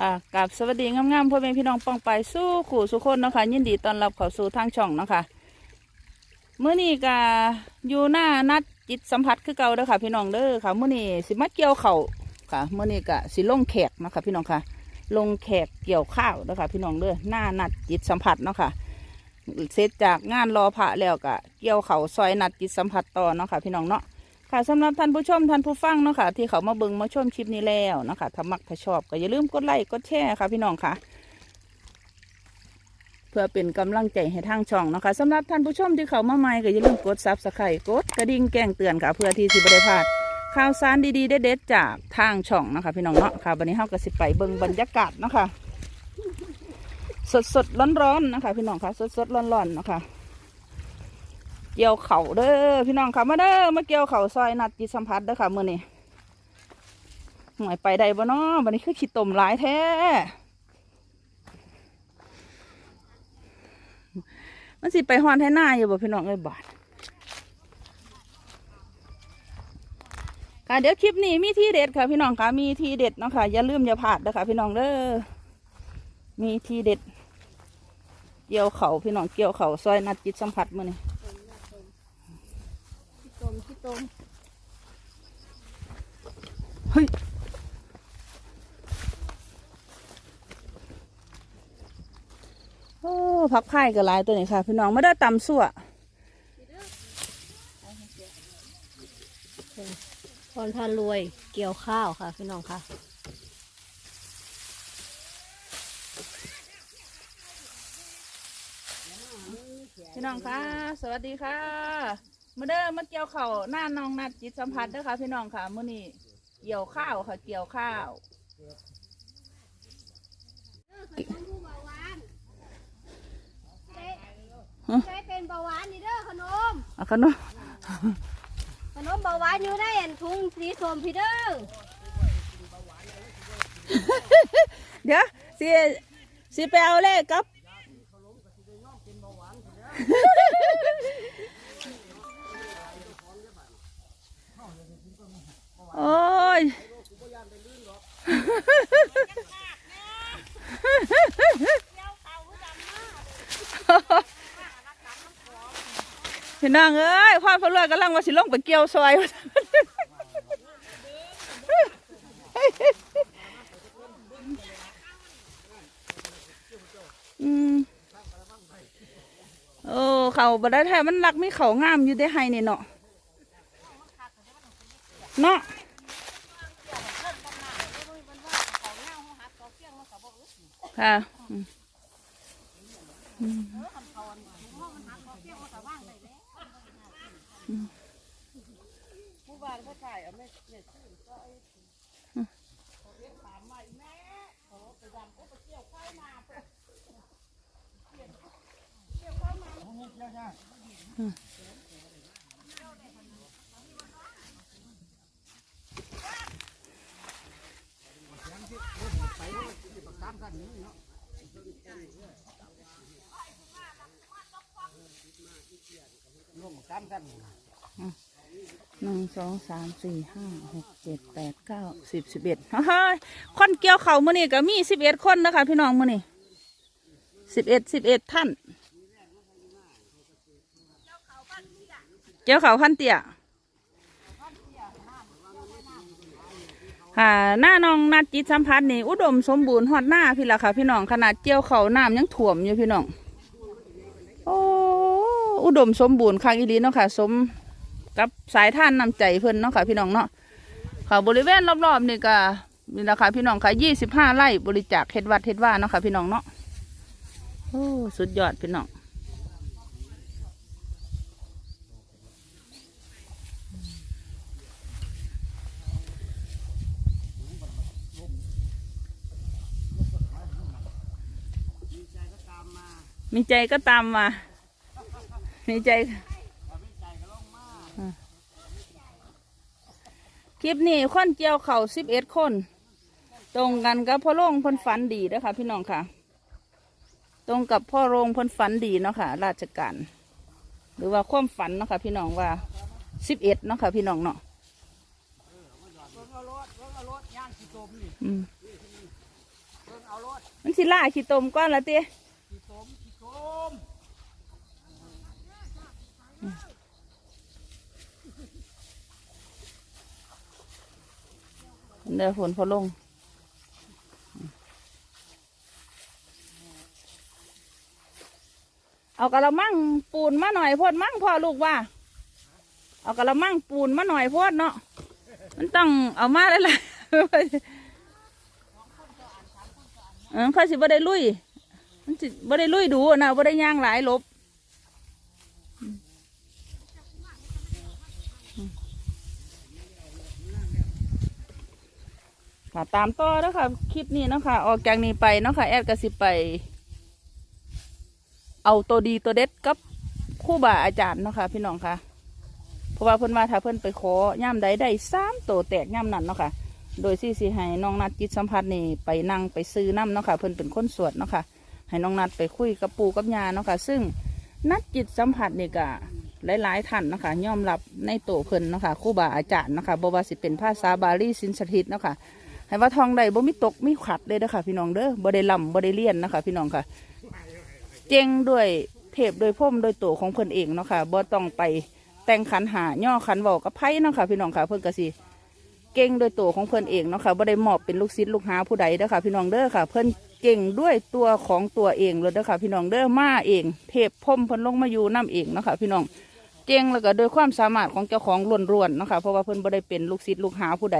ค่ะกับสวัสดีงามๆพ่อแม่พี่น้องป้องไปสู้ขู่สุคนเนาะคะยินดีต้อนรับเข้าสู่ทางช่องเนาะคะเมื่อนี้ก็อยู่หน้านัดจิตสัมผัสคือเก่าเด้อค่ะ พี่น้องเด้อค่ะเมื่อนี้สิมาเกี่ยวเข่าค่ะเมื่อนี้ก็สิลงแขกเนาะค่ะพี่น้องค่ะ ลงแขกเกี่ยวข้าวเด้อค่ะ พี่น้องเด้อหน้านัดจิตสัมผัสเนาะค่ะเสร็จจากงานรอพระแล้วก็เกี่ยวเข่าซอยนัดจิตสัมผัสต่อเนาะค่ะ พี่น้องเนาะ ค่ะสำหรับท่านผู้ชมท่านผู้ฟังเนาะค่ะ ที่เขามาเบิ่งมาชมคลิปนี้แล้วเนาะค่ะถ้ามักถ้าชอบก็อย่าลืมกดไลค์กดแชร์ค่ะพี่น้องค่ะ เพื่อเป็นกำลังใจให้ทางช่องเนาะค่ะสำหรับท่านผู้ชมที่เขามาใหม่ก็อย่าลืมกดซับสไครต์กดกระดิ่งแจ้งเตือนค่ะ เพื่อที่สิบได้พลาดข่าวสารดีๆเด็ดๆจากทางช่องเนาะคะพี่น้องเนาะค่ะวันนี้เฮาก็สิไปเบิ่งบรรยากาศเนาะค่ะสดๆร้อนๆนะคะพี่น้องค่ะสดๆร้อนๆนะคะ เกี่ยวเข่าเด้อพี่น้องค่ะมาเด้อมาเกี่ยวเข่าซอยนัดจิตสัมผัสเด้อค่ะมื้อนี้หน่อยไปได้บ่เนาะวันนี้คือขี้ตมหลายแท้มันสิไปฮอนแท้หน้าอยู่บ่พี่น้องเอ้ยบาดค่ะเดี๋ยวคลิปนี้มีที่เด็ดค่ะ พี่น้องค่ะมีที่เด็ดเนาะค่ะอย่าลืมอย่าพลาดเด้อค่ะพี่น้องเด้อมีที่เด็ด เกี่ยวเขาพี่น้องเกี่ยวเขาซอยนัดจิตสัมผัสมื้อนี้พี่ ตมพี่ตมเฮ้ยโอ้พักไพ่กับลายตัวนี้ค่ะ พี่น้องไม่ได้ตำสั่วพรพันรวยเกี่ยวข้าวค่ะ พี่น้องค่ะพี่น้องค่ะสวัสดีค่ะ มาเด้อมาเกี่ยวเข่าวหน้าน้องนัดจิตสัมผัสเด้อค่ะพี่น้องค่ะมื้อนี้เกี่ยวข้าวค่ะเกี่ยวข้าวใช้เป็นเบาหวานนี่เด้อขนม เอะขนมขนมเบาหวานอยู่ในอันถุงสีส้มพี่เด้อเดี๋ยวสิสิไปเอาเลขกับ โอ้ยพี่น้องเอ้ยความพลเรือกำลังว่าสิลงไปเกี่ยวซอยโอ้เขาบได้แท้มันรักไม่เขางามอยู่ได้ไฮนี่เนาะ เนาะค่ะ อืมอืมหนึ่งสองสามสี่ห้าหกเจ็ดแปดเก้าสิบสิบเอ็ดเฮ้ยคนเกี่ยวเขามื่อนี่ก็มีสิบเอ็ดคนนะคะพี่น้องมื่อนี่สิบเอ็ดสิบเอ็ดท่าน เกี่ยวเขาพันเตี้ย ค่ะหน้าน้องนัดจิตสัมพันธ์นี่อุดมสมบูรณ์ฮอดหน้าพี่ละค่ะ พี่น้องขนาดเกี่ยวเขาน้ำยังถ่วมอยู่พี่น้องโอ้อุดมสมบูรณ์ค่ะอีหลีเนาะค่ะ สมกับสายท่านนำใจเพิ่นเนาะค่ะ พี่น้องเนาะค่ะบริเวณรอบๆนี่ก็นี่ละค่ะพี่น้องค่ะยี่สิบห้าไร่บริจาคเฮ็ดวัดเฮ็ดว่าเนาะค่ะ พี่น้องเนาะโอ้สุดยอดพี่น้อง มีใจก็ตามมา มีใจ คลิปนี้คนเกี่ยวเข่าสิบเอ็ดคน ตรงกันกับพ่อโรงพ้นฝันดีนะคะพี่น้องค่ะ ตรงกับพ่อโรงพ้นฝันดีเนาะค่ะ ราชการ หรือว่าความฝันเนาะค่ะพี่น้องว่าสิบเอ็ดเนาะค่ะพี่น้องเนาะมมันสิล่าขี้ตมก้อนละเตี้ย เดี๋ยวฝนพอลงเอากระมังปูนมาหน่อยโพดมั่งพ่อลูกว่า เอากระมังปูนมาหน่อยโพดเนาะมันต้องเอามาแล้วล่ะเออเขาสิบ่ได้ลุย มันสิบ่ได้ลุยดูนะบ่ได้ย่างหลายลบค่ะตามต่อแล้วค่ะคลิปนี้เนาะค่ะออกจากนี้ไปเนาะค่ะแอดก็สิไป เอาตัวดีตัวเด็ดกับคู่บาอาจารย์เนาะค่ะพี่น้องค่ะ เพราะว่าเพิ่นว่าถ้าเพิ่นไปขอย่ามใดได้สามตัวแตกย่ามนั้นเนาะค่ะ โดยที่สิให้น้องนัดจิตสัมผัสนี่ไปนั่งไปซื้อน้ำเนาะค่ะ เพิ่นเป็นคนสวดเนาะค่ะ ให้น้องนัดไปคุยกับปู่กับยาเนาะค่ะ ซึ่งนัดจิตสัมผัสนี่ก็หลาย ๆ ท่านเนาะค่ะยอมรับในโตวเพิ่นเนาะค่ะครู่บาอาจารย์เนาะค่ะบวาสิเป็นภาษาบาลีสินสถิตเนาะค่ะให้ว่าทองใดบ่มีตกมีขัดเลยเด้อค่ะพี่น้องเด้อบ่ได้ลำบ่ได้เลี่ยนนะคะพี่น้องค่ะ เจงด้วยเทพโดยพ่มโดยตัวของเพิ่นเองเนาะค่ะบ่ต้องไปแต่งขันหาย่อขันเว้ากับไพ่เนาะค่ะพี่น้องค่ะ เพิ่นก็สิเก่งโดวยตัวของเพิ่นเองเนาะค่ะบ่ได้มอบเป็นลูกศิษย์ลูกหาผู้ใดเด้อค่ะ พี่น้องเด้อค่ะ เพิ่น เก่งด้วยตัวของตัวเองเลยเด้อค่ะพี่น้องเด้อมาเอง เทพพมเพิ่นลงมาอยู่น้เองเนาะค่ะพี่น้องเก่งแล้วก็โดยความสามารถของเจ้าของล้วนๆเนาะค่ะเพราะว่าเพิ่นบ่ได้เป็นลูกศิษย์ลูกหาผู้ใด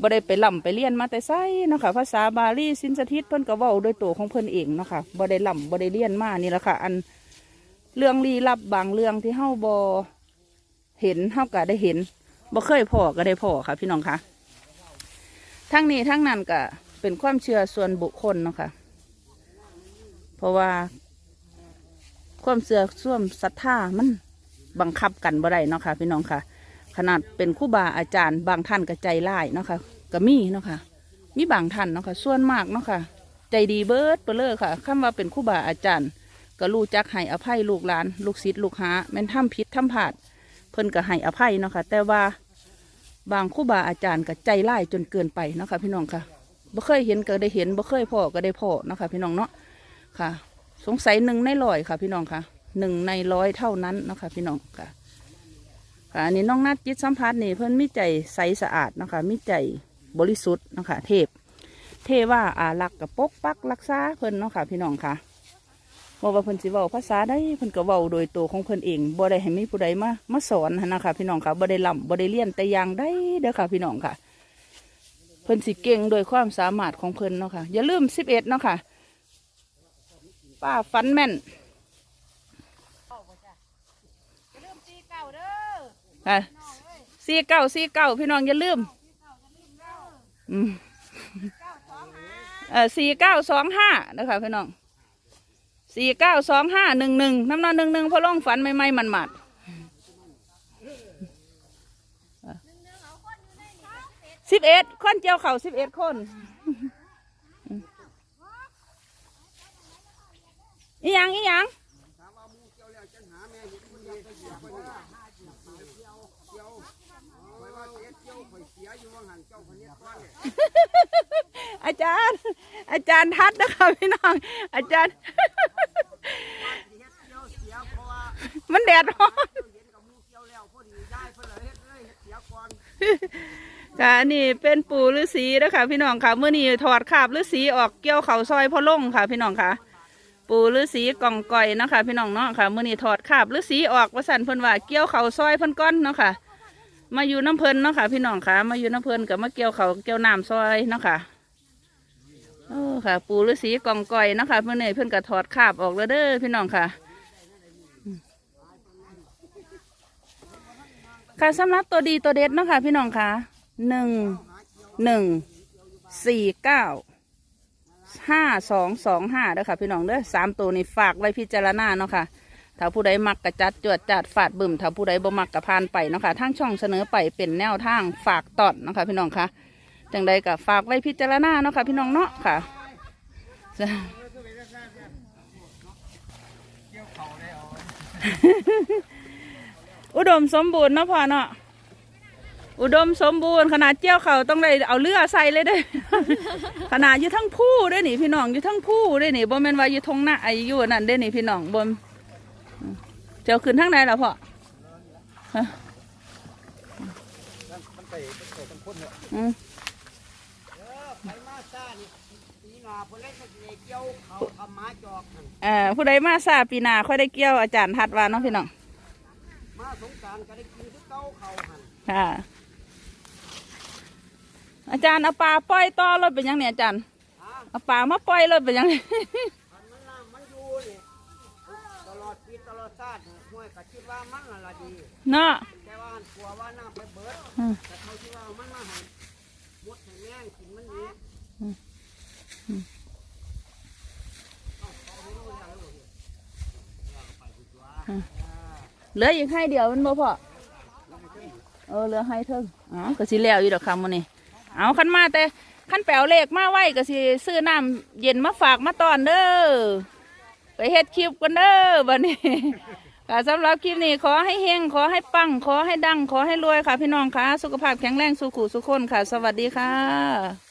บ่ได้ไปล่ำไปเรียนมาแต่ไสเนาะค่ะภาษาบาลีสินสถิตเพิ่นก็เว้าด้วยตัวของเพิ่นเองเนาะค่ะบ่ได้ล่ำบ่ได้เรียนมานี่แหละค่ะ อันเรื่องลี้ลับบางเรื่องที่เฮาบ่เห็นเฮาก็ได้เห็นบ่เคยพอก็ได้พอค่ะ พี่น้องค่ะทั้งนี้ทั้งนั้นก็ เป็นความเชื่อส่วนบุคคลเนาะค่ะ เพราะว่าความเชื่อส่วนศรัทธามันบังคับกันบ่ได้เนาะค่ะพี่น้องค่ะ ขนาดเป็นคู่บาอาจารย์ บางท่านก็ใจร้ายเนาะค่ะก็มีเนาะค่ะ มีบางท่านเนาะค่ะส่วนมากเนาะค่ะ ใจดีเบิดไปเลยค่ะคำว่าเป็นคู่บาอาจารย์ ก็รู้จักให้อภัยลูกหลาน ลูกศิษย์ลูกหาแม่นทำผิดทำผาด เพิ่นก็ให้อภัยเนาะค่ะแต่ว่าบางคู่บาอาจารย์ก็ใจร้ายจนเกินไปเนาะค่ะพี่น้องค่ะ บ่เคยเห็นก็ได้เห็นบ่เคยพ่อก็ได้พ่อนะคะพี่น้องเนาะค่ะ สงสัยหนึ่งในร้อยค่ะ พี่น้องค่ะหนึ่งในร้อยเท่านั้นนะคะพี่น้องค่ะค่ะอันนี้น้องนัดจิตสัมผัสนี่เพิ่อนมีใจใสสะอาดนะคะมีใจบริสุทธิ์นะคะเทพ เทว่าอารักษ์กับปกปักรักษาเพิ่อนเนาะค่ะพี่น้องค่ะบ่ว่าเพิ่นสิเว้าภาษาได้เพิ่นก็เว้าโดยตัวของเพิ่นเองบ่ได้ให้มีผู้ใดมามาสอนนะคะพี่น้องค่ะบ่ได้ล่ำบ่ได้เรียนแต่อย่างใดเด้อค่ะพี่น้องค่ะ พิ่นสิเก่งโดยความสามารถของเพิ่นเนาะค่ะ อย่าลืม11เนาะค่ะ ป้าฟันแม่นค่ะสี่เก้าสี่เก้าพี่น้องอย่าลืมอืมเออสี่เก้าสองห้านะคะพี่น้องสี่เก้าสองห้าหนึ่งหนึ่งน้ำนอนหนึ่งหนึ่งพอล่องฝันไม่ไม่มันหมัด สิบเอ็ดคนเจียวเข่าสิบเอ็ดคนอีหยังอีหยังอาจารย์ อาจารย์ทัดนะคะพี่น้อง อาจารย์ มันแดดร้อน ค่ะอันนี่เป็นปู่ฤาษีนะคะพี่น้องค่ะเมื่อนี้ถอดคราบฤาษีออกเกี่ยวเขาซอยพ่อลงค่ะ พี่น้องค่ะ ปู่ฤาษีกล่องก่อยนะคะ พี่น้องเนาะค่ะเมื่อนี้ถอดคราบฤาษีออกว่าสันเพิ่นว่าเกี่ยวเขาซอยเพิ่นก้อนเนาะค่ะ มาอยู่น้ำเพิ่นเนาะค่ะ พี่น้องค่ะ มาอยู่น้ำเพิ่นกับมาเกี่ยวเขาเกี่ยวน้ำซอยเนาะค่ะโอ้ค่ะ ปู่ฤาษีกล่องก่อยนะคะเพิ่นเนี่ยเพิ่นก็ถอดคราบออกแล้วเด้อพี่น้องค่ะค่ะสำหรับตัวดีตัวเด็ดเนาะค่ะพี่น้องค่ะ หนึ่งหนึ่งสี่เก้าห้าสองสองห้าเด้อค่ะ พี่น้องเด้อสามตัวนี้ฝากไว้พิจารณาเนาะค่ะถ้าผู้ใดมักกระจัดจวดจัดฝาดบึมถ้าผู้ใดบ่มักกระพานไปเนาะค่ะทางช่องเสนอไปเป็นแนวทางฝากตอดเนาะค่ะพี่น้องค่ะจังใดก็ฝากไว้พิจารณาเนาะค่ะพี่น้องเนาะค่ะอุดมสมบูรณ์เนาะพ่อเนาะ อุดมสมบูรณ์ขนาดเจียวเขาวต้องได้เอาเรือใส่เลยเด้ ขนาดอยู่ทั้งผู้เด้นี่พี่น้องอยู่ทั้งผู้เด้นี่บ่แม่นว่าอยู่ทงหน้าไอ้อยู่นั่นเด้นี่พี่น้องบ่เจ้าขึ้นทางไหนล่ะพ่อฮะมันไปมันไปทั้งคนเนี่ยอืมเออไปมาซ่านี่ปีหน้าเพิ่นเลยจะได้เกี่ยวเขาทำหมาจอกนั่นเอ่อผู้ใดมาซาปีหน้าค่อยได้เกี่ยวอาจารย์ทัดว่าเนาะพี่น้องมาสงกรารก็ได้กินคือเก่าเขาหันค่ะ อาจารย์เอาปลาปล่อยต่อรถเป็นยังเนี่ยอาจารย์ฮะเอาปลามาปล่อยรถเป็นยังคันมันน้ำมันอยู่นี่ตลอดปีตลอดชาติห้วยก็คิดว่ามันน่ะละดีเนาะแต่ว่าหันกลัวว่าน้ำไปเบิดอืมแต่เขาคิดว่ามันมาให้มดให้แมงกินมันนี้อืมเอาเอาไปดูอย่างนั้นเลยเอาไปดีกว่าเหลืออีกให้เดียวมันบ่พอเออเหลือให้เทิงอ๋อก็สิแล้วอยู่ดอกคำมันนี่ เอาขันมาแต่ขันแปลวเลขมาไว้ก็สิซื้อน้ำเย็นมาฝากมาตอนเด้อไปเฮ็ดคลิปกันเด้อบันนี้ค่ะสำหรับคลิปนี้ขอให้เฮงขอให้ปังขอให้ดังขอให้รวยค่ะ พี่น้องค่ะ สุขภาพแข็งแรงสุขุสุขคนค่ะ สวัสดีค่ะ